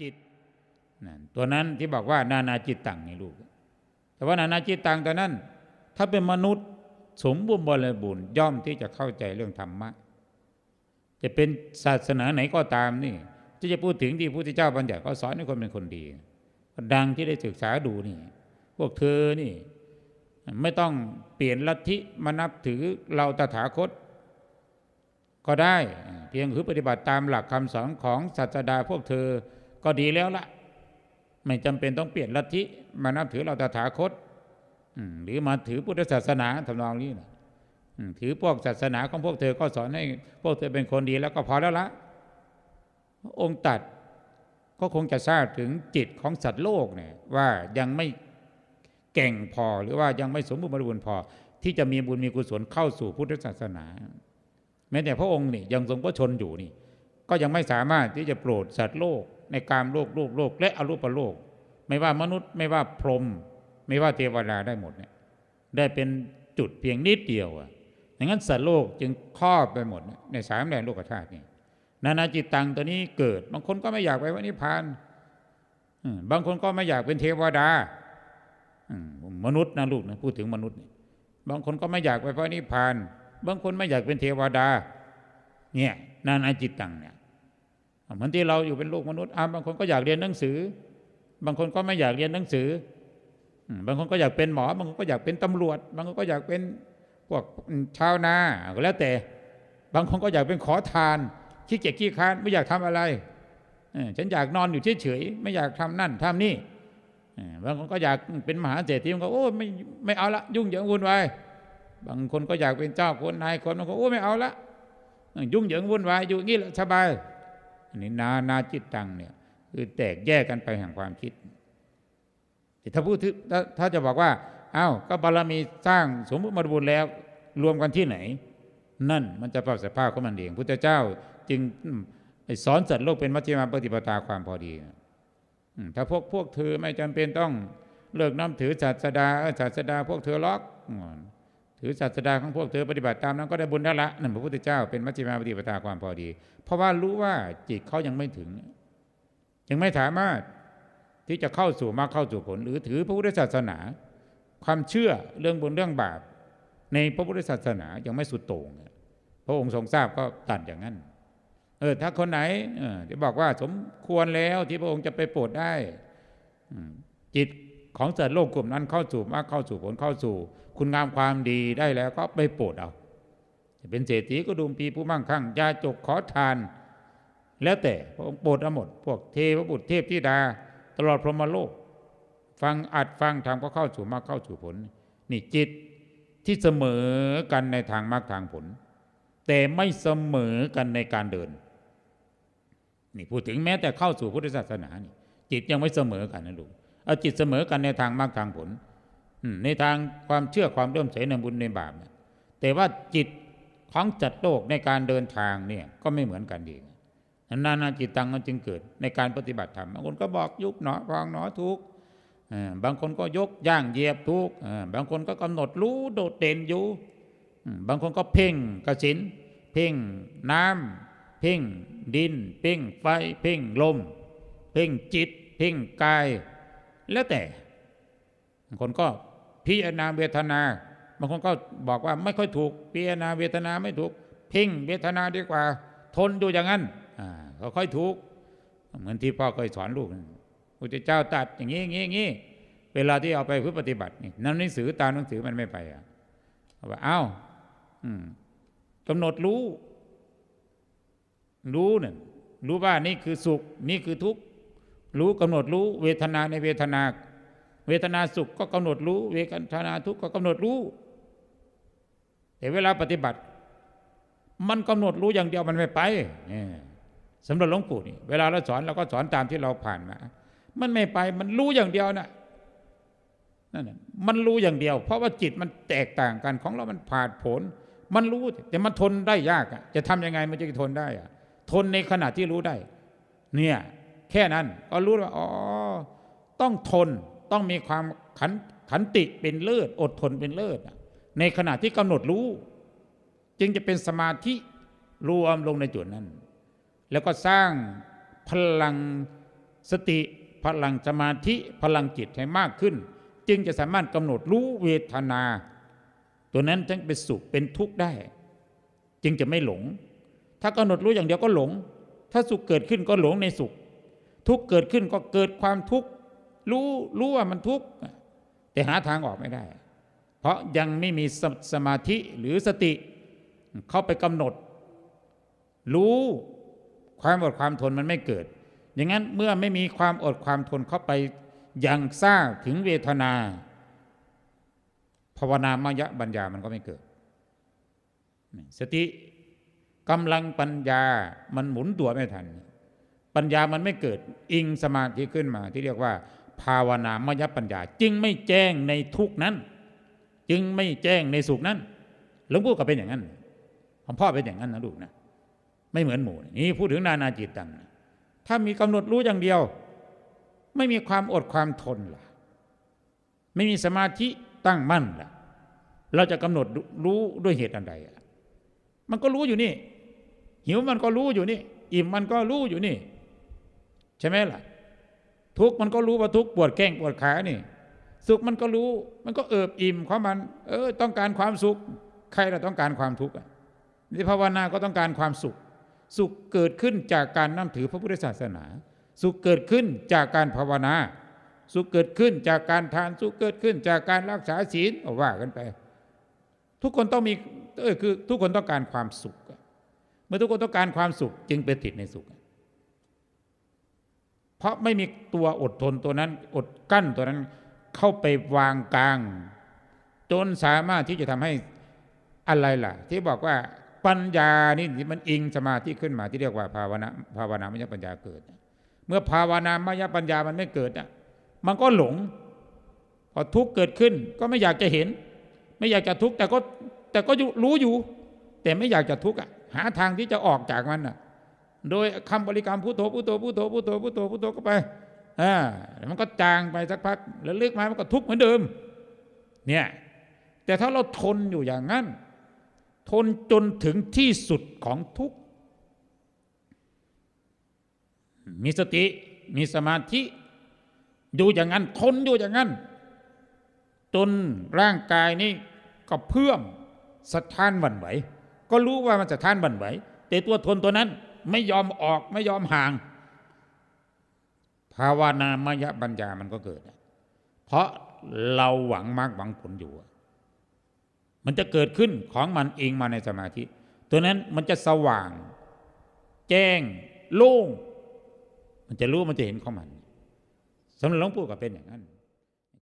จิตนั่นตัวนั้นที่บอกว่านานาจิตตังนี่ลูก แต่ว่านานาจิตตังตัวนั้น ถ้าเป็นมนุษย์สมบูรณ์บริบูรณ์ย่อมที่จะเข้าใจเรื่องธรรมะ จะเป็นศาสนาไหนก็ตามนี่ที่จะพูดถึงที่พระพุทธเจ้าบัญญัติก็สอนให้คนเป็นคนดี ดังที่ได้ศึกษาดูนี่ พวกเธอนี่ ไม่ต้องเปลี่ยนลัทธิมานับถือเราตถาคต ก็ได้ เพียงคือปฏิบัติตามหลักคำสอนของศาสดาพวกเธอ ก็ดีแล้วละไม่จำเป็นต้องเปลี่ยนลัทธิมานับถือเราตถาคตหรือมาถือพุทธศาสนาทำนองนี้นะถือพวกศาสนาของพวกเธอก็สอนให้พวกเธอเป็นคนดีแล้วก็พอแล้วละองค์ตัดก็คงจะทราบถึงจิตของสัตว์โลกเนี่ยว่ายังไม่เก่งพอหรือว่ายังไม่สมบูรณ์บริบูรณ์พอ ที่จะมีบุญมีกุศลเข้าสู่พุทธศาสนา แม้แต่พระองค์นี่ยังทรงพระชนอยู่นี่ ก็ยังไม่สามารถที่จะโปรดสัตว์โลก ในกามโลกรูปโลก และอรูปโลก ไม่ว่ามนุษย์ไม่ว่าพรหมไม่ว่าเทวดาได้หมดเนี่ยได้เป็นจุดเพียงนิดเดียวอะดังนั้นสัตว์โลกจึงครอบไปหมดในสามแดนโลกธาตุนี่นานาจิตตังตัวนี้เกิด บางคนก็ไม่อยากไปวันิพพานบางคนก็ไม่อยากเป็นเทวดาอืมมนุษย์นะลูกนะพูดถึงมนุษย์นี่บางคนก็ไม่อยากไปพระนิพพาน บางคนไม่อยากเป็นเทวดา เนี่ยนานาจิตตังเนี่ย เหมือนที่เราอยู่เป็นลูกมนุษย์อบางคนก็อยากเรียนหนังสือ บางคนก็ไม่อยากเรียนหนังสือ บางคนก็อยากเป็นหมอ บางคนก็อยากเป็นตำรวจ บางคนก็อยากเป็นพวกชาวนาก็แล้วแต่ บางคนก็อยากเป็นขอทานขี้เกียจขี้ค้านไม่อยากทำอะไรอฉันอยากนอนอยู่เฉยๆไม่อยากทำนั่นทำนี่บางคนก็อยากเป็นมหาเศรษฐีบางคนก็โอ้ไม่ไม่เอาละยุ่งเหยิงวุ่นวายบางคนก็อยากเป็นเจ้าคนนายคนบางคนโอ้ไม่เอาละยุ่งเหยิงวุ่นวายอยู่งี้แหละสบาย อันนี้นานาจิตตังเนี่ยคือแตกแยกกันไปแห่งความคิดแต่ถ้าพูดถึงถ้าจะบอกว่าอ้าวก็บารมีสร้างสมมติบริบูรณ์แล้ว รวมกันที่ไหน นั่นมันจะปรับสภาพของมันเองพุทธเจ้าจึงสอนสัตว์โลกเป็นมัชฌิมาปฏิปทาความพอดีถ้าพวกพวกเธอไม่จำเป็นต้องเลิกน้ำถือศาสดาศาสดาพวกเธอล็อก ถือศาสดาของพวกเธอปฏิบัติตามนั้นก็ได้บุญแล้วละนั่นพระพุทธเจ้าเป็นมัชฌิมาปฏิปทาความพอดี เพราะว่ารู้ว่าจิตเขายังไม่ถึง ยังไม่สามารถที่จะเข้าสู่มรรคเข้าสู่ผล หรือถือพระพุทธศาสนา ความเชื่อเรื่องบุญเรื่องบาป ในพระพุทธศาสนายังไม่สุดโต่งพระองค์ทรงทราบก็ตัดอย่างนั้น เออถ้าคนไหนเออที่บอกว่าสมควรแล้วที่พระองค์จะไปโปรดได้อืจิต ของสัตว์โลกกลุ่มนั้นเข้าสู่มรรคเข้าสู่ผลเข้าสู่ คุณงามความดีได้แล้วก็ไปโปรดเอาจะเป็นเศรษฐีก็ดูมปีผู้มั่งคั่งยาจกขอทาน แล้วแต่พระองค์โปรดเอาหมด พวกเทพบุตรเทพธิดา ตลอดพรหมโลก ฟังอัดฟังทำก็เข้าสู่มรรคเข้าสู่ผล นี่จิตที่เสมอกันในทางมรรคทางผล แต่ไม่เสมอกันในการเดินนี่พูดถึงแม้แต่เข้าสู่พุทธศาสนานี่จิตยังไม่เสมอกันนะลูก เอาจิตเสมอกันในทางมรรคทางผลในทางความเชื่อความเริ่มใสในบุญในบาปนะแต่ว่าจิตของจัดโลกในการเดินทางเนี่ยก็ไม่เหมือนกันเองนานาจิตตังมันจึงเกิดในการปฏิบัติธรรมบางคนก็บอกยุบหนอพองหนอทุกบางคนก็ยกย่างเหยียบทุกบางคนก็กำหนดรู้โดดเด่นอยู่บางคนก็เพ่งกระสิน เพ่งน้ำเพ่งดิน เพ่งไฟ เพ่งลม เพ่งจิต เพ่งกาย แล้วแต่บางคนก็พิจารณาเวทนาบางคนก็บอกว่าไม่ค่อยถูกพิจารณาเวทนาไม่ถูกเพ่งเวทนาดีกว่า ทนอยู่อย่างนั้นอ่าก็ค่อยถูก เหมือนที่พ่อเคยสอนลูกพุทธเจ้าตัดอย่างนี้อย่างนี้อย่างนี้เวลาที่เอาไปเพื่อปฏิบัตินี่นั่นหนังสือตามหนังสือมันไม่ไปอะเอาว่าอ้าวกำหนดรู้ รู้เนี่ยรู้ว่านี่คือสุข นี่คือทุกข์ รู้กำหนดรู้เวทนาในเวทนา เวทนาสุขก็กำหนดรู้ เวทนาทุกข์ก็กำหนดรู้ แต่เวลาปฏิบัติ มันกำหนดรู้อย่างเดียวมันไม่ไปเนี่ยสำหรับหลวงปู่นี่เวลาเราสอนเราก็สอนตามที่เราผ่านมา มันไม่ไปมันรู้อย่างเดียวนะนั่นน่ะมันรู้อย่างเดียว เพราะว่าจิตมันแตกต่างกันของเรา มันผ่านผล มันรู้แต่มันทนได้ยากอะจะทำยังไงมันจะทนได้อะทนในขณะที่รู้ได้ เนี่ย แค่นั้นก็รู้ว่าอ๋อต้องทนต้องมีความขันขันติเป็นเลิศอดทนเป็นเลิศในขณะที่กำหนดรู้ จึงจะเป็นสมาธิรวมลงในจุดนั้น แล้วก็สร้างพลังสติพลังสมาธิพลังจิตให้มากขึ้น จึงจะสามารถกำหนดรู้เวทนา ตัวนั้นทั้งเป็นสุขเป็นทุกข์ได้ จึงจะไม่หลง ถ้ากำหนดรู้อย่างเดียวก็หลง ถ้าสุขเกิดขึ้นก็หลงในสุข ทุกเกิดขึ้นก็เกิดความทุกข์รู้รู้ว่ามันทุกข์แต่หาทางออกไม่ได้ เพราะยังไม่มีสสมาธิหรือสติ เข้าไปกำหนด รู้ความอดความทนมันไม่เกิด อย่างนั้นเมื่อไม่มีความอดความทนเข้าไปยังทราบถึงเวทนา ภาวนามยปัญญามันก็ไม่เกิด สติกำลังปัญญามันหมุนตัวไม่ทัน ปัญญามันไม่เกิดอิงสมาธิขึ้นมา ที่เรียกว่า ภาวนามยปัญญา จึงไม่แจ้งในทุกนั้น จึงไม่แจ้งในสุขนั้นหลวงพ่อก็เป็นอย่างนั้นผมพ่อเป็นอย่างนั้นนะลูกนะไม่เหมือนหมูนี่พูดถึงนานาจิตตังถ้ามีกำหนดรู้อย่างเดียว ไม่มีความอดความทนล่ะ ไม่มีสมาธิตั้งมั่นล่ะ เราจะกำหนดรู้ด้วยเหตุอันใดอะมันก็รู้อยู่นี่ หิวมันก็รู้อยู่นี่ อิ่มมันก็รู้อยู่นี่ ใช่ไหมล่ะ ทุกมันก็รู้ว่าทุกปวดแข้งปวดขานี่ สุขมันก็รู้ มันก็เอิบอิ่มของมัน เออ ต้องการความสุข ใครเราต้องการความทุกข์อะนี่ภาวนาก็ต้องการความสุข สุขเกิดขึ้นจากการนับถือพระพุทธศาสนา สุขเกิดขึ้นจากการภาวนา สุขเกิดขึ้นจากการทานสุขเกิดขึ้นจากการรักษาศีลเอาว่ากันไป ทุกคนต้องมีเออคือทุกคนต้องการความสุขเมื่อทุกคนต้องการความสุขจึงไปติดในสุข เพราะไม่มีตัวอดทนตัวนั้นอดกั้นตัวนั้นเข้าไปวางกลาง จนสามารถที่จะทำให้อะไรล่ะ ที่บอกว่าปัญญานี่มันอิงสมาธิขึ้นมาที่เรียกว่าภาวนาภาวนามยปัญญาเกิด เมื่อภาวนามยปัญญามันไม่เกิดอะมันก็หลง พอทุกข์เกิดขึ้นก็ไม่อยากจะเห็น ไม่อยากจะทุกข์แต่ก็แต่ก็รู้อยู่ แต่ไม่อยากจะทุกข์อะหาทางที่จะออกจากมันอะ โดยคำบริกรรมพุทโธพุทโธพุทโธพุทโธพุทโธพุทโธก็ไปอ่ามันก็จางไปสักพักแล้วเลือกมามันก็ทุกข์เหมือนเดิม เนี่ย แต่ถ้าเราทนอยู่อย่างนั้น ทนจนถึงที่สุดของทุกข์มีสติมีสมาธิ อยู่อย่างนั้นทนอยู่อย่างนั้น จนร่างกายนี้ก็เพื่อมสะท้านวั่นไหว ก็รู้ว่ามันสะท้านวั่นไหว แต่ตัวทนตัวนั้น ไม่ยอมออกไม่ยอมห่าง ภาวนามยปัญญามันก็เกิด เพราะเราหวังมากหวังผลอยู่ มันจะเกิดขึ้นของมันเองมาในสมาธิ ตัวนั้นมันจะสว่าง แจ้ง โล่ง มันจะรู้มันจะเห็นของมันสำหรับหลวงปู่ก็เป็นอย่างนั้น